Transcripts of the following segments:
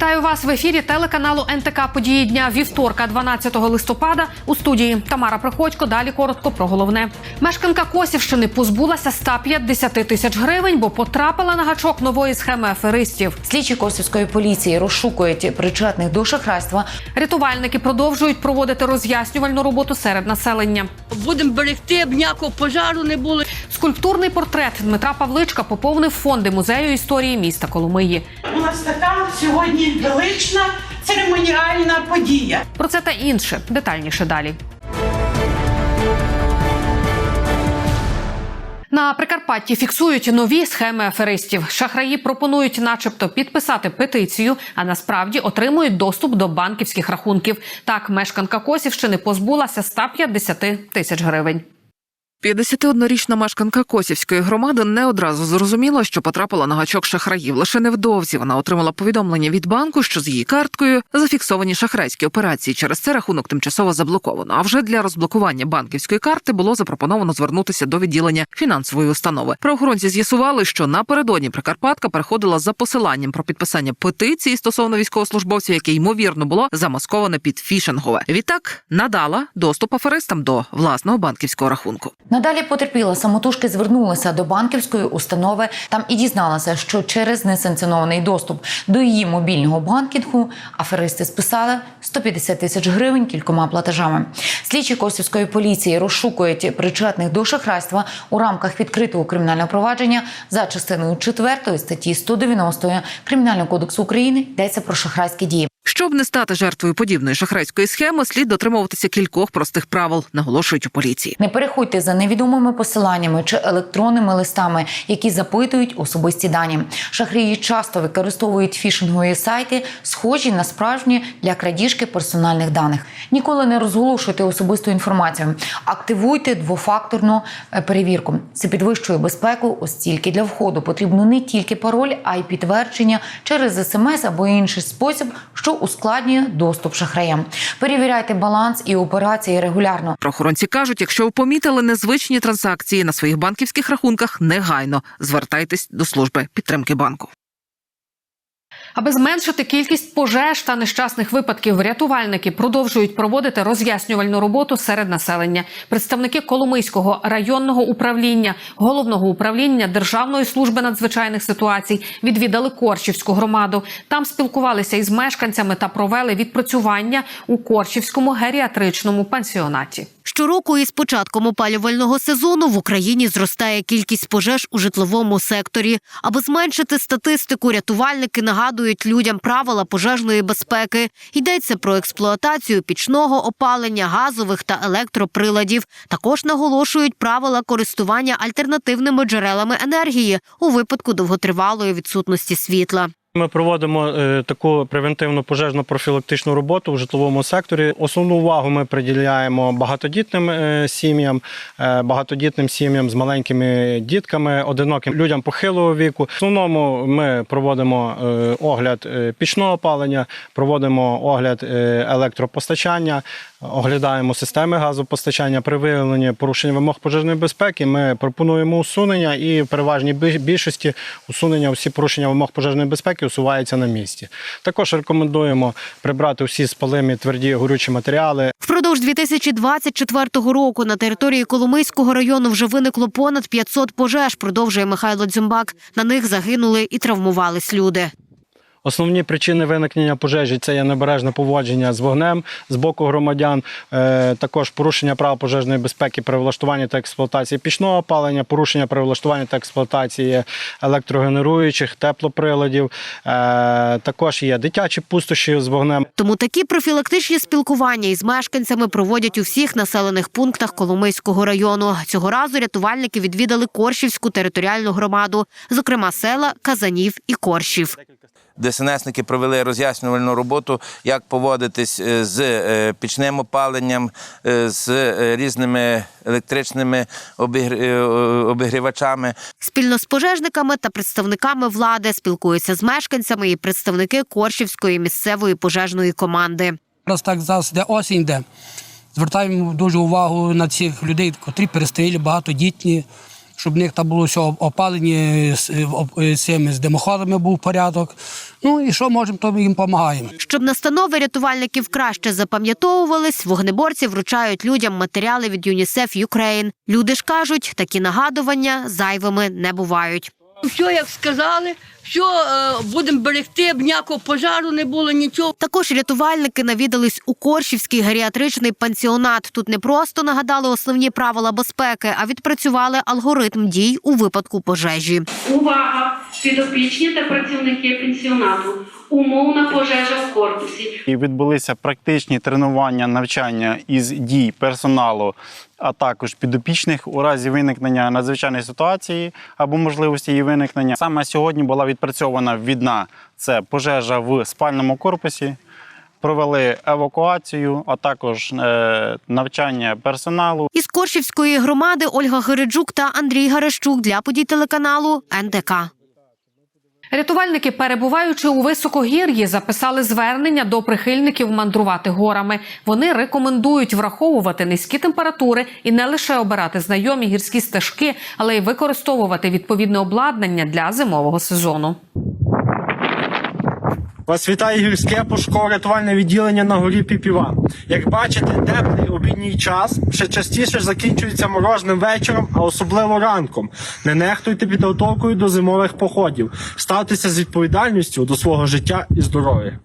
Вітаю вас в ефірі телеканалу НТК Події дня вівторка, 12 листопада. У студії Тамара Приходько. Далі коротко про головне. Мешканка Косівщини позбулася 150 тисяч гривень, бо потрапила на гачок нової схеми аферистів. Слідчі косівської поліції розшукують причетних до шахрайства. Рятувальники продовжують проводити роз'яснювальну роботу серед населення. Будемо берегти, б ніякого пожару не було. Скульптурний портрет Дмитра Павличка поповнив фонди музею історії міста Коломиї. Нас така сьогодні велична церемоніальна подія. Про це та інше детальніше далі. На Прикарпатті фіксують нові схеми аферистів. Шахраї пропонують, начебто, підписати петицію, а насправді отримують доступ до банківських рахунків. Так, мешканка Косівщини позбулася 150 тисяч гривень. 51-річна мешканка Косівської громади не одразу зрозуміла, що потрапила на гачок шахраїв. Лише невдовзі вона отримала повідомлення від банку, що з її карткою зафіксовані шахрайські операції. Через це рахунок тимчасово заблоковано. А вже для розблокування банківської карти було запропоновано звернутися до відділення фінансової установи. Правоохоронці з'ясували, що напередодні Прикарпатка переходила за посиланням про підписання петиції стосовно військовослужбовців, яке ймовірно було замасковане під фішингове. Відтак надала доступ аферистам до власного банківського рахунку. Надалі потерпіла самотужки звернулася до банківської установи. Там і дізналася, що через несанкціонований доступ до її мобільного банкінгу аферисти списали 150 тисяч гривень кількома платежами. Слідчі косівської поліції розшукують причетних до шахрайства у рамках відкритого кримінального провадження за частиною 4 статті 190 Кримінального кодексу України йдеться про шахрайські дії. Щоб не стати жертвою подібної шахрайської схеми, слід дотримуватися кількох простих правил, наголошують у поліції. Не переходьте за невідомими посиланнями чи електронними листами, які запитують особисті дані. Шахраї часто використовують фішингові сайти, схожі на справжні для крадіжки персональних даних. Ніколи не розголошуйте особисту інформацію. Активуйте двофакторну е, перевірку. Це підвищує безпеку, оскільки для входу потрібно не тільки пароль, а й підтвердження через смс або інший спосіб, що ускладнює доступ шахраям. Перевіряйте баланс і операції регулярно. Правоохоронці кажуть, якщо ви помітили незвичні транзакції на своїх банківських рахунках, негайно звертайтесь до служби підтримки банку. Аби зменшити кількість пожеж та нещасних випадків, рятувальники продовжують проводити роз'яснювальну роботу серед населення. Представники Коломийського районного управління, головного управління Державної служби надзвичайних ситуацій відвідали Корчівську громаду. Там спілкувалися із мешканцями та провели відпрацювання у Корчівському геріатричному пансіонаті. Щороку із початком опалювального сезону в Україні зростає кількість пожеж у житловому секторі. Аби зменшити статистику, рятувальники нагадують людям правила пожежної безпеки. Йдеться про експлуатацію пічного опалення, газових та електроприладів. Також наголошують правила користування альтернативними джерелами енергії у випадку довготривалої відсутності світла. Ми проводимо е, таку превентивну пожежну профілактичну роботу в житловому секторі. Основну увагу ми приділяємо багатодітним е, сім'ям, е, багатодітним сім'ям з маленькими дітками, одиноким людям похилого віку. В основному ми проводимо огляд пічного опалення, проводимо огляд електропостачання, оглядаємо системи газопостачання. При виявленні порушення вимог пожежної безпеки ми пропонуємо усунення і в переважній більшості усунення всі порушення вимог пожежної безпеки усуваються на місці. Також рекомендуємо прибрати всі спалимі тверді горючі матеріали, Впродовж 2024 року на території Коломийського району вже виникло понад 500 пожеж. Продовжує Михайло Дзюмбак. На них загинули і травмувались люди. Основні причини виникнення пожежі це є небережне поводження з вогнем з боку громадян, е, також порушення прав пожежної безпеки при влаштуванні та експлуатації пічного опалення, порушення при влаштуванні та експлуатації електрогенеруючих теплоприладів. Е, Також є дитячі пустощі з вогнем. Тому такі профілактичні спілкування із мешканцями проводять у всіх населених пунктах Коломийського району. Цього разу рятувальники відвідали Коршівську територіальну громаду, зокрема села Казанів і Коршів. ДСНСники провели роз'яснювальну роботу, як поводитись е, з е, пічним опаленням, е, з різними електричними обігр- обігрівачами. Спільно з пожежниками та представниками влади спілкуються з мешканцями і представники Коршівської місцевої пожежної команди. Раз так зараз де осінь йде. Звертаємо дуже увагу на цих людей, котрі перестрілі, багатодітні, щоб в них там було все опалені з, з цими з димоходами був порядок. Ну і що можемо, то їм допомагаємо. Щоб настанови рятувальників краще запам'ятовувались, вогнеборці вручають людям матеріали від ЮНІСЕФ Юкрейн. Люди ж кажуть, такі нагадування зайвими не бувають. Все, як сказали, все е, будемо берегти, б ніякого пожару не було, нічого. Також рятувальники навідались у Коршівський геріатричний пансіонат. Тут не просто нагадали основні правила безпеки, а відпрацювали алгоритм дій у випадку пожежі. Увага! Підопічні та працівники пенсіонату. Умовна пожежа в корпусі. І відбулися практичні тренування, навчання із дій персоналу, а також підопічних у разі виникнення надзвичайної ситуації або можливості її виникнення. Саме сьогодні була відпрацьована відна це пожежа в спальному корпусі. Провели евакуацію, а також е, навчання персоналу. Із Коршівської громади Ольга Гереджук та Андрій Гарещук для подій телеканалу НТК. Рятувальники, перебуваючи у високогір'ї, записали звернення до прихильників мандрувати горами. Вони рекомендують враховувати низькі температури і не лише обирати знайомі гірські стежки, але й використовувати відповідне обладнання для зимового сезону. Вас вітає гірське пошуково-рятувальне відділення на горі Піпіван. Як бачите, теплий обідній час ще частіше закінчується морожним вечором, а особливо ранком. Не нехтуйте підготовкою до зимових походів. Ставтеся з відповідальністю до свого життя і здоров'я.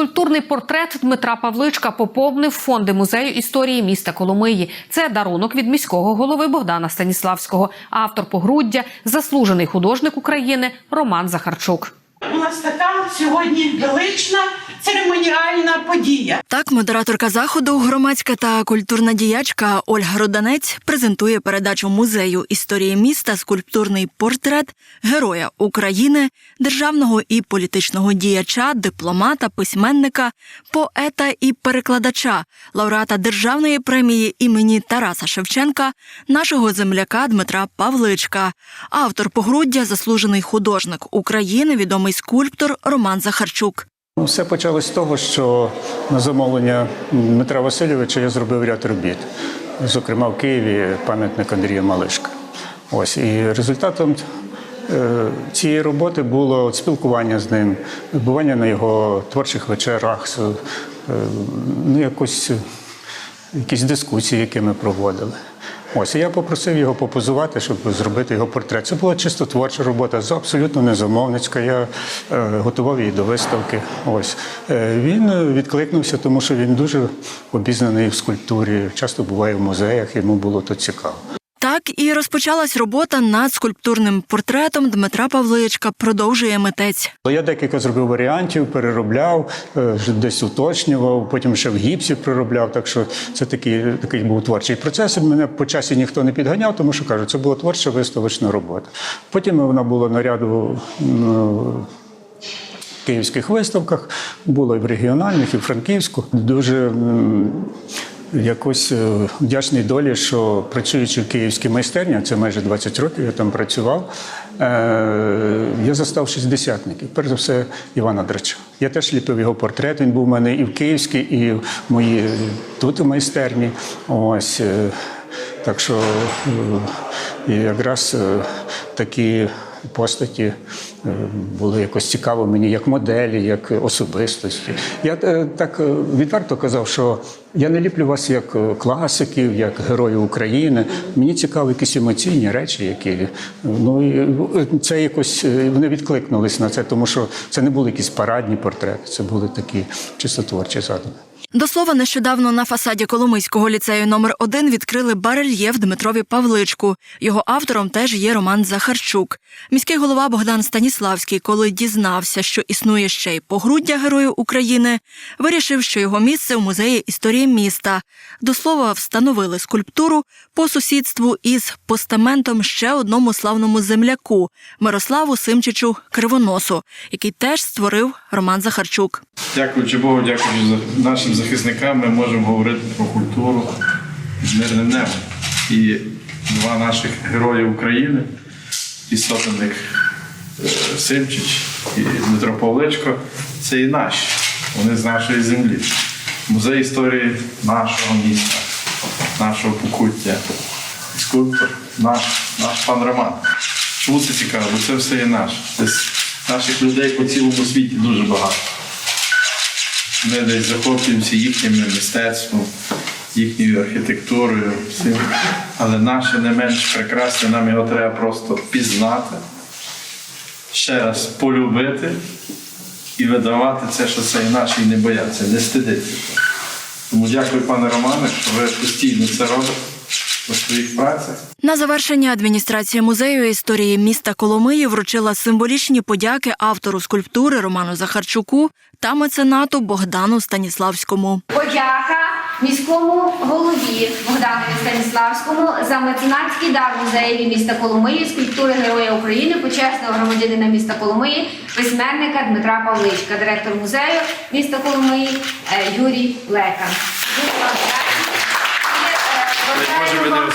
Скульптурний портрет Дмитра Павличка поповнив фонди музею історії міста Коломиї. Це дарунок від міського голови Богдана Станіславського. Автор погруддя, заслужений художник України Роман Захарчук. У нас така сьогодні велична церемоніальна подія. Так, модераторка заходу, громадська та культурна діячка Ольга Роданець презентує передачу музею історії міста скульптурний портрет героя України, державного і політичного діяча, дипломата, письменника, поета і перекладача, лауреата державної премії імені Тараса Шевченка, нашого земляка Дмитра Павличка, автор погруддя, заслужений художник України, відомий скульптор Роман Захарчук. Ну, Все почалось з того, що на замовлення Дмитра Васильовича я зробив ряд робіт, зокрема в Києві пам'ятник Андрія Малишка. Ось і результатом е, цієї роботи було спілкування з ним, бування на його творчих вечорах, е, ну якось якісь дискусії, які ми проводили. Ось і я попросив його попозувати, щоб зробити його портрет. Це була чисто творча робота, абсолютно не замовницька. Я е, готував її до виставки. Ось Е, він е, відкликнувся, тому що він дуже обізнаний в скульптурі. Часто буває в музеях, йому було то цікаво. Так і розпочалась робота над скульптурним портретом Дмитра Павличка. Продовжує митець. Я декілька зробив варіантів, переробляв, е, десь уточнював, потім ще в гіпсі переробляв. Так що це такий, такий був творчий процес. Мене по часі ніхто не підганяв, тому що кажуть, це була творча виставочна робота. Потім вона була на ряду ну, київських виставках, було і в регіональних, і в Франківську. Дуже якось е, вдячний долі, що працюючи в київській майстерні, це майже 20 років я там працював. е, Я застав шістдесятників, перш за все Івана Драча. Я теж ліпив його портрет. Він був у мене і в Київській, і в моїй тут у майстерні. Ось е, так що е, якраз е, такі постаті е, були якось цікаво мені як моделі, як особистості. Я е, так е, відверто казав, що я не ліплю вас як класиків, як героїв України. Мені цікаві якісь емоційні речі, які ну це якось вони відкликнулись на це, тому що це не були якісь парадні портрети, це були такі чисто творчі задуми. До слова, нещодавно на фасаді Коломийського ліцею номер 1 відкрили барельєф Дмитрові Павличку. Його автором теж є Роман Захарчук. Міський голова Богдан Станіславський, коли дізнався, що існує ще й погруддя Герою України, вирішив, що його місце в музеї історії міста. До слова, встановили скульптуру по сусідству із постаментом ще одному славному земляку Мирославу Симчичу Кривоносу, який теж створив Роман Захарчук. Дякуючи Богу, дякуючи за нашим захисникам, ми можемо говорити про культуру з мирним небом. І два наших герої України, і сотенник е, Симчич і Дмитро Павличко, це і наші, вони з нашої землі. музей історії нашого міста, нашого покуття. Скульптор наш, наш пан Роман. Чому це цікаво? Бо це все є наше. Десь наших людей по цілому світі дуже багато. Ми десь захоплюємося їхнім мистецтвом, їхньою архітектурою, всім. Але наше не менш прекрасне, нам його треба просто пізнати, ще раз полюбити і видавати це, що це і наше, і не боятися, не стидитися. Тому дякую, пане Романе, що ви постійно це робите у своїх працях. На завершення адміністрація музею історії міста Коломиї вручила символічні подяки автору скульптури Роману Захарчуку та меценату Богдану Станіславському. Подяка міському голові Богданові Станіславському за меценатський дар музеєві міста Коломиї, скульптури Героя України, почесного громадянина міста Коломиї, письменника Дмитра Павличка, директор музею міста Коломиї е, Юрій Лекан. Вам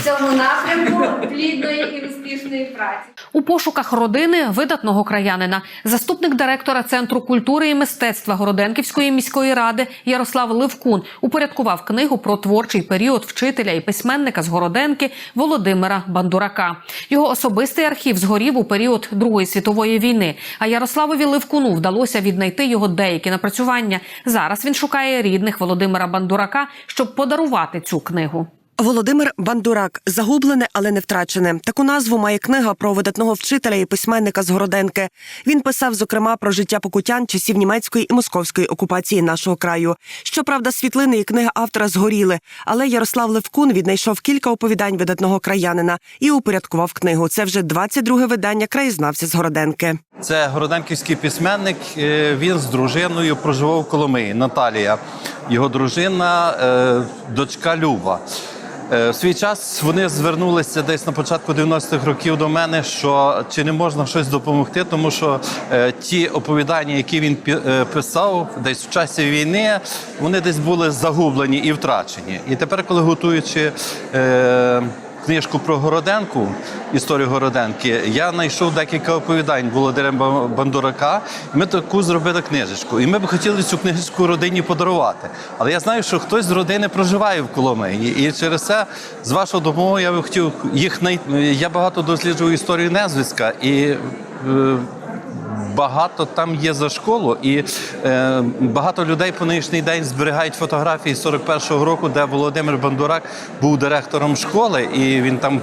В цьому напрямку плідної і успішної праці. У пошуках родини видатного краянина заступник директора Центру культури і мистецтва Городенківської міської ради Ярослав Левкун упорядкував книгу про творчий період вчителя і письменника з Городенки Володимира Бандурака. Його особистий архів згорів у період Другої світової війни. А Ярославові Левкуну вдалося віднайти його деякі напрацювання. Зараз він шукає рідних Володимира Бандурака, щоб подарувати цю книгу. Володимир Бандурак загублене, але не втрачене. Таку назву має книга про видатного вчителя і письменника з Городенки. Він писав зокрема про життя покутян часів німецької і московської окупації нашого краю. Щоправда, світлини і книга автора згоріли, але Ярослав Левкун віднайшов кілька оповідань видатного краянина і упорядкував книгу. Це вже 22 видання краєзнавця з Городенки. Це городенківський письменник. е, Він з дружиною проживав в Коломиї. Наталія, його дружина, е, дочка Люба. Е, В свій час вони звернулися десь на початку 90-х років до мене, що чи не можна щось допомогти, тому що е, ті оповідання, які він е, писав десь в часі війни, вони десь були загублені і втрачені. І тепер, коли готуючи книжку про Городенку, історію Городенки, я знайшов декілька оповідань Володимира Бандурака. Ми таку зробили книжечку. І ми б хотіли цю книжечку родині подарувати. Але я знаю, що хтось з родини проживає в Коломиї. І через це, з вашого допомоги, я би хотів їх най... Я багато досліджую історію Незвиська і. Багато там є за школу, і е, багато людей по нинішній день зберігають фотографії 41-го року, де Володимир Бандурак був директором школи, і він там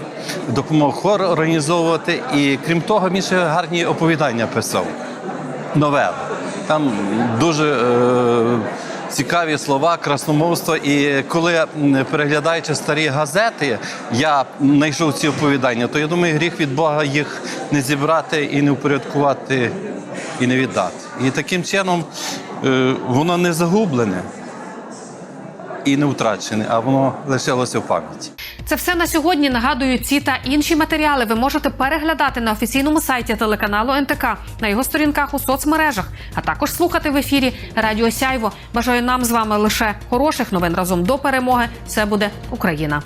допомог хор організовувати. І крім того, він ще гарні оповідання писав. Новели. Там дуже е, цікаві слова, красномовство. І коли переглядаючи старі газети, я знайшов ці оповідання, то я думаю, гріх від Бога їх не зібрати і не упорядкувати і не віддати. І таким чином е, воно не загублене і не втрачене, а воно лишилося в пам'яті. Це все на сьогодні. Нагадую, ці та інші матеріали ви можете переглядати на офіційному сайті телеканалу НТК, на його сторінках у соцмережах, а також слухати в ефірі Радіо Сяйво. Бажаю нам з вами лише хороших новин разом до перемоги. Це буде Україна.